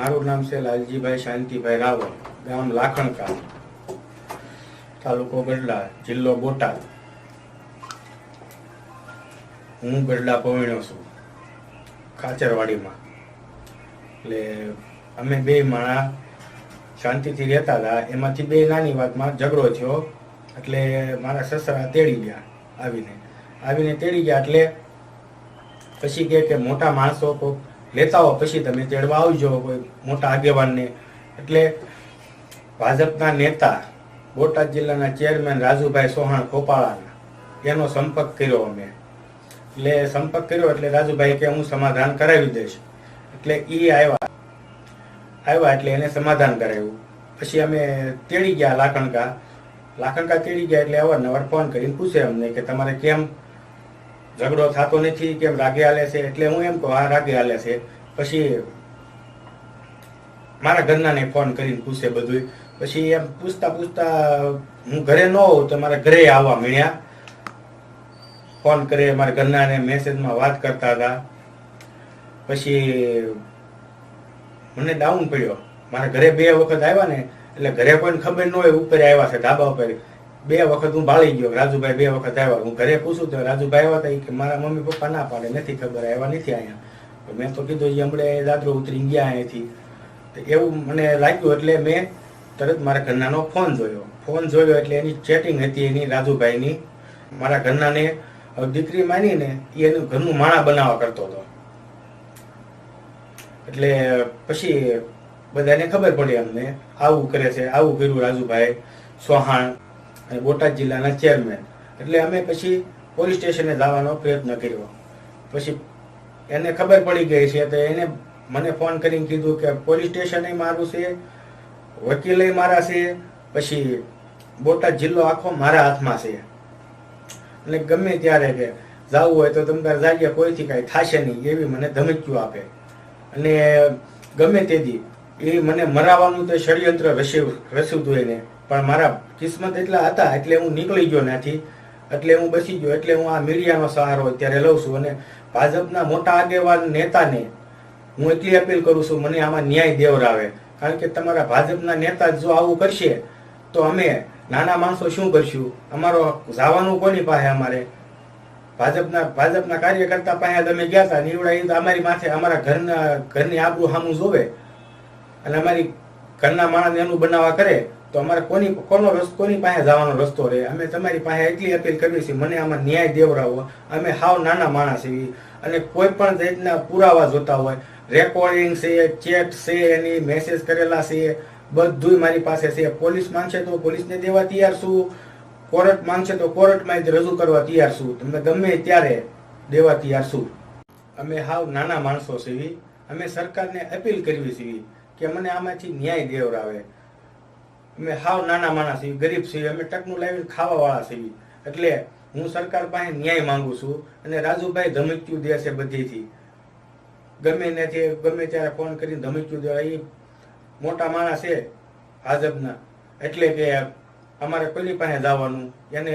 મારું નામ છે લાલજીભાઈ શાંતિભાઈ રાવલ, ગામ લાખણકા તાલુકો ગઢડા, જિલ્લો બોટાદ. હું ગઢડા પહોંચ્યો છું, ખાચરવાડીમાં. એટલે અમે બે માણા શાંતિથી રહેતા હતા. એમાંથી બે નાની વાતમાં ઝઘડો થયો, એટલે મારા સસરા તેડી ગયા આવીને. આવીને તેડી ગયા એટલે પછી કે મોટા માણસો કોક લેતા હો, પછી તમે તેડવા આવજો કોઈ મોટા આગેવાનને. એટલે ભાજપના નેતા, બોટાદ જિલ્લાના ચેરમેન રાજુભાઈ સોહાણ ખોપાળાના, એનો સંપર્ક કર્યો અમે. એટલે સંપર્ક કર્યો એટલે રાજુભાઈ કે હું સમાધાન કરાવી દઈશ. એટલે એ આવ્યા. આવ્યા એટલે એને સમાધાન કરાવ્યું. પછી અમે તેડી ગયા લાખણકા. લાખણકા તેડી ગયા એટલે અવારનવાર ફોન કરીને પૂછે અમને કે તમારે કેમ ઝઘડો થતો નથી, કેમ રાગે હાલે છે? એટલે હું એમ કહું, હા, રાગે હાલે છે. પછી મારા ઘરનાને ફોન કરીને પૂછે બધું પછી એમ પૂછતા પૂછતા હું ઘરે ન હોઉં તો મારા ઘરે આવવા મળ્યા ફોન કરે, મારા ઘરનાને મેસેજમાં વાત કરતા હતા. પછી મને ડાઉન પડ્યો. મારા ઘરે બે વખત આવ્યા ને, એટલે ઘરે કોઈને ખબર ન હોય, ઉપર આવ્યા છે, ધાબા ઉપર. બે વખત હું ભાળી ગયો રાજુભાઈ બે વખત આવ્યા, હું ઘરે પૂછું તો રાજુભાઈ આવ્યા હતા કે મારા મમ્મી પપ્પા ના પાડે, નથી ખબર, આવ્યા નથી અહીંયા. મેં તો કીધું એ હમણે દાદરો ઉતરી ગયા અહીંયાથી એવું મને લાગ્યું, એટલે મેં તરત મારા ઘરનાનો ફોન જોયો. ફોન જોયો એટલે એની ચેટિંગ હતી એની, રાજુભાઈની. મારા ઘરનાને દીકરી માનીને એનું ઘરનું માણા બનાવવા કરતો હતો. એટલે પછી બધાને ખબર પડી અમને, આવું કરે છે, આવું કર્યું રાજુભાઈ, સોહાણ. અને બોટાદ જિલ્લાના ચેરમેન. એટલે અમે પછી પોલીસ સ્ટેશને જવાનો પ્રયત્ન કર્યો. પછી એને ખબર પડી ગઈ છે તો એને મને ફોન કરીને કીધું કે પોલીસ સ્ટેશને મારું છે, વકીલે મારા છે, પછી બોટાદ જિલ્લો આખો મારા હાથમાં છે. અને ગમે ત્યારે કે જવું હોય તો તમે તારે જાગ્યા કોઈથી કાંઈ થશે નહીં એવી મને ધમકીઓ આપે. અને ગમે તેથી એ મને મરાવાનું તો ષડયંત્ર રચ્યું હતું એને. પણ મારા કિસ્મત એટલા હતા, એટલે હું નીકળી ગયો ત્યાંથી. એટલે હું બસી ગયો, એટલે હું આ મીડિયાનો સહારો અત્યારે લઉં છું. અને ભાજપના મોટા આગેવાન નેતાને હું એટલી અપીલ કરું છું, મને આમાં ન્યાય દેવરાવે. કારણ કે તમારા ભાજપના નેતા જો આવું કરશે, તો અમે નાના માણસો શું કરશું? અમારો જવાનું કોની પાસે અમારે? ભાજપના ભાજપના કાર્યકર્તા પાસે તમે ગયા હતા નીવડા એ અમારી માથે, અમારા ઘરના ઘરની આબરૂ સામું જોવે. અને અમારી ઘરના માણસ એનું બનાવવા કરે, તો અમારે કોની, કોનો રસ્તો, કોની પાસે જવાનો રસ્તો રહે? અમે તમારી પાસે એટલી અપીલ કરવી છે, મને આમાં ન્યાય દેવડાવો. અમે હાવ નાના માણસ એવી અને કોઈ પણ જાતના પુરાવા જોતા હોય રેકોર્ડિંગ છે ચેટ છે, એની મેસેજ કરેલા છે, બધુંય મારી પાસે છે. પોલીસ માંગશે તો પોલીસને દેવા તૈયાર છું. કોર્ટ માંગશે તો કોર્ટમાં જ રજૂ કરવા તૈયાર છું. તમને ગમે ત્યારે દેવા તૈયાર છું. અમે હાવ નાના માણસો છીએ. અમે સરકારને અપીલ કરવી છીએ કે મને આમાંથી ન્યાય દેવરાવે અમે હાવ નાના માણસ છીએ, ગરીબ છીએ, અમે ટકનું લાવીને ખાવાવાળા છીએ. એટલે હું સરકાર પાસે ન્યાય માંગુ છું અને રાજુભાઈ ધમક્યું દે છે બધીથી. ગમે ત્યાંથી ગમે ત્યારે ફોન કરીને ધમક્યું દેવા એ મોટા માણસ છે ભાજપના એટલે કે અમારે કોઈની પાસે જવાનું? એને